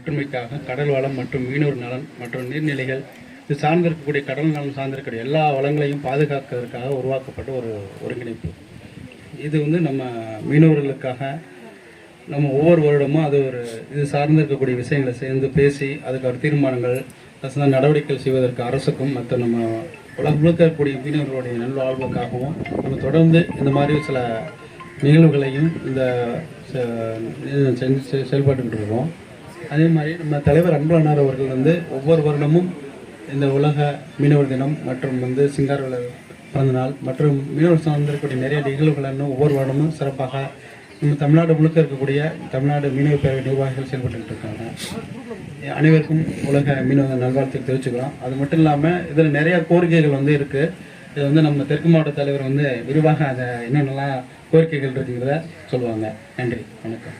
ஒற்றுமைக்காக கடல் வளம் மற்றும் மீனவர் நலன் மற்றும் நீர்நிலைகள் இது சார்ந்திருக்கக்கூடிய கடல் நலம் சார்ந்திருக்கக்கூடிய எல்லா வளங்களையும் பாதுகாக்கிறதுக்காக உருவாக்கப்பட்ட ஒரு ஒருங்கிணைப்பு. இது வந்து நம்ம மீனவர்களுக்காக நம்ம ஒவ்வொரு வருடமும் அது ஒரு இது சார்ந்து இருக்கக்கூடிய விஷயங்களை சேர்ந்து பேசி அதுக்கான தீர்மானங்கள் அது சார்ந்த நடவடிக்கைகள் செய்வதற்கு அரசுக்கும் மற்ற நம்ம உலக இருக்கக்கூடிய மீனவர்களுடைய நல்வாழ்வுக்காகவும் நம்ம தொடர்ந்து இந்த மாதிரி சில நிகழ்வுகளையும் இந்த செஞ்சு செ- செயல்பட்டுக்கிட்டு இருக்கோம். அதே மாதிரி நம்ம தலைவர் அன்பழனார் அவர்கள் வந்து ஒவ்வொரு வருடமும் இந்த உலக மீனவர் தினம் மற்றும் வந்து சிங்காரவேல பிறந்த நாள் மற்றும் மீனவர் சார்ந்திருக்கக்கூடிய நிறைய நிகழ்வுகள் இன்னும் ஒவ்வொரு வருடமும் சிறப்பாக நம்ம தமிழ்நாடு முழுக்க இருக்கக்கூடிய தமிழ்நாடு மீனவ பேரவை நிர்வாகிகள் செயல்பட்டு இருக்காங்க. அனைவருக்கும் உலக மீனவ நல்வாழ்த்துக்கு தெரிவிச்சுக்கிறோம். அது மட்டும் இல்லாமல் இதில் நிறைய கோரிக்கைகள் வந்து இருக்குது இது வந்து நம்ம தெற்கு மாவட்ட தலைவர் வந்து விரிவாக அதை என்னென்னலாம் கோரிக்கைகள் இருக்குங்கிறத சொல்லுவாங்க. நன்றி. வணக்கம்.